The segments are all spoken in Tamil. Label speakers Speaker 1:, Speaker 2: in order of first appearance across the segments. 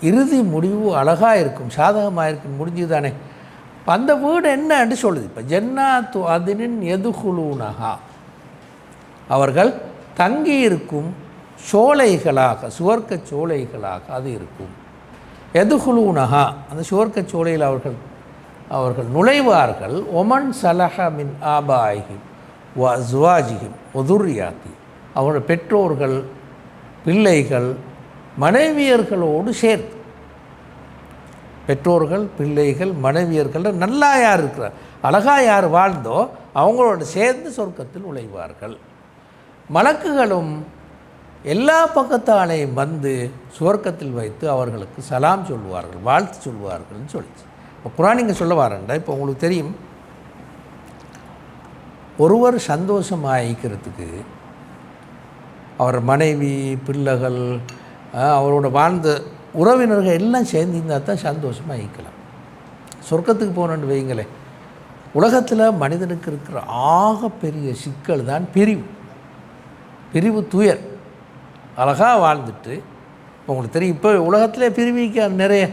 Speaker 1: இறுதி முடிவு அழகாக இருக்கும் சாதகமாக இருக்கும் முடிஞ்சது தானே இப்போ அந்த வீடு என்னன்னு சொல்லுது. இப்போ ஜன்னாத்து அதினின் எதுகுலூனஹா. அவர்கள் தங்கியிருக்கும் சோலைகளாக சுவர்க்க சோலைகளாக அது இருக்கும். எதுகுலூனஹா அந்த சுவர்க்க சோலையில் அவர்கள் அவர்கள் நுழைவார்கள். ஒமன் சலஹ மின் ஆபாயிகிம் வ ஜுவாஜிகிம் ஒதுர்யாத்தி அவருடைய பெற்றோர்கள் பிள்ளைகள் மனைவியர்களோடு சேர்த்து. பெற்றோர்கள் பிள்ளைகள் மனைவியர்கள் நல்லா யார் இருக்கிறார்? அழகாக யார் வாழ்ந்தோ அவங்களோட சேர்ந்து சொர்க்கத்தில் உழைவார்கள் மலக்குகளும் எல்லா பக்கத்தாலையும் வந்து சுவர்க்கத்தில் வைத்து அவர்களுக்கு சலாம் சொல்லுவார்கள் வாழ்த்து சொல்வார்கள்னு சொல்லிச்சு. இப்போ குரானிங்க சொல்ல வரேன்டா இப்போ உங்களுக்கு தெரியும். ஒருவர் சந்தோஷமாயிக்கிறதுக்கு அவர் மனைவி பிள்ளைகள் அவரோட வாழ்ந்த உறவினர்கள் எல்லாம் சேர்ந்திருந்தால் தான் சந்தோஷமாக ஈக்கலாம் சொர்க்கத்துக்கு போகணுன்னு வைங்களேன் உலகத்தில் மனிதனுக்கு இருக்கிற ஆகப்பெரிய சிக்கல் தான் பிரிவு. பிரிவு துயர். அழகாக வாழ்ந்துட்டு இப்போ உங்களுக்கு தெரியும் இப்போ உலகத்திலே பிரிவிக்க நிறைய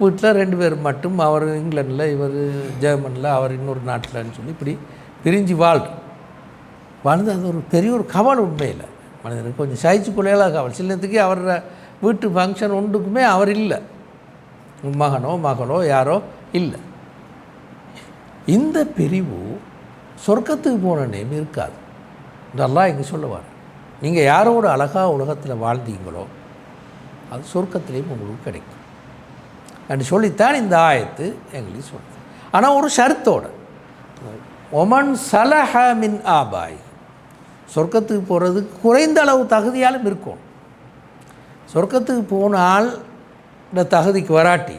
Speaker 1: வீட்டில் ரெண்டு பேர் மட்டும் அவர் இங்கிலாண்டில் இவர் ஜெர்மனில் அவர் இன்னொரு நாட்டில்னு சொல்லி இப்படி பிரிஞ்சு வாழ் வாழ்ந்து அது ஒரு பெரிய ஒரு கவல் உண்மையில். மனிதனுக்கு கொஞ்சம் சகிச்சு கொள்ளையெல்லாம் கவலை. சிலத்துக்கு அவரோட வீட்டு ஃபங்க்ஷன் ஒன்றுக்குமே அவர் இல்லை. மகனோ மகளோ யாரோ இல்லை. இந்த பிரிவு சொர்க்கத்துக்கு போன நேம் இருக்காது. இதெல்லாம் இங்கே சொல்லுவார் நீங்கள் யாரோட அழகாக உலகத்தில் வாழ்ந்தீங்களோ அது சொர்க்கத்திலையும் உங்களுக்கு கிடைக்கும். அப்படி சொல்லித்தான் இந்த ஆயத்து எங்களுக்கு சொல்லுது. ஆனால் ஒரு ஷரத்தோட ஒமன் சலஹ மின் ஆபாய். சொர்க்கத்துக்கு போகிறதுக்கு குறைந்த அளவு தகுதியாலும் இருக்கும். சொர்க்கத்துக்கு போனால் இந்த தகுதிக்கு வராட்டி.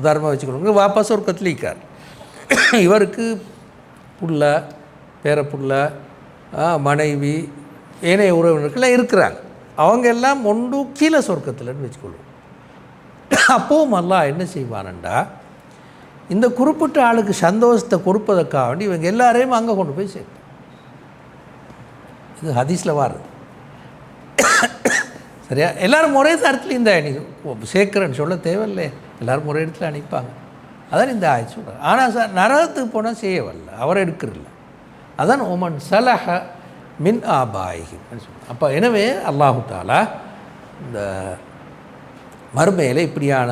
Speaker 1: உதாரணமாக வச்சுக்கணுங்க வாப்பா சொர்க்கத்தில் இருக்கார். இவருக்கு புள்ள பேரப்புள்ள மனைவி ஏனைய உறவினர்கள்லாம் இருக்கிறாங்க. அவங்க எல்லாம் ஒன்று கீழே சொர்க்கத்தில்னு வச்சுக்கொள்வோம் அப்போவும் அல்லா என்ன செய்வானண்டா? இந்த குறிப்பிட்ட ஆளுக்கு சந்தோஷத்தை கொடுப்பதற்காக வேண்டி இவங்க எல்லாரையும் அங்கே கொண்டு போய் சேர்ப்பான். இது ஹதீஸில் வாருது. சரியா? எல்லாரும் ஒரே தரத்தில் இந்த நீ சேர்க்குறேன்னு சொல்ல தேவையில்லை. எல்லோரும் ஒரே இடத்துல அனுப்பாங்க அதான் இந்த ஆய் சொல்கிறார் ஆனால் சார் நரகத்துக்கு போனால் செய்ய வரல அவர் எடுக்கிறதில்ல. அதான் உமன் சலஹ மின் ஆபாயிகி அப்போ எனவே அல்லாஹு தாலா இந்த மறுமையில் இப்படியான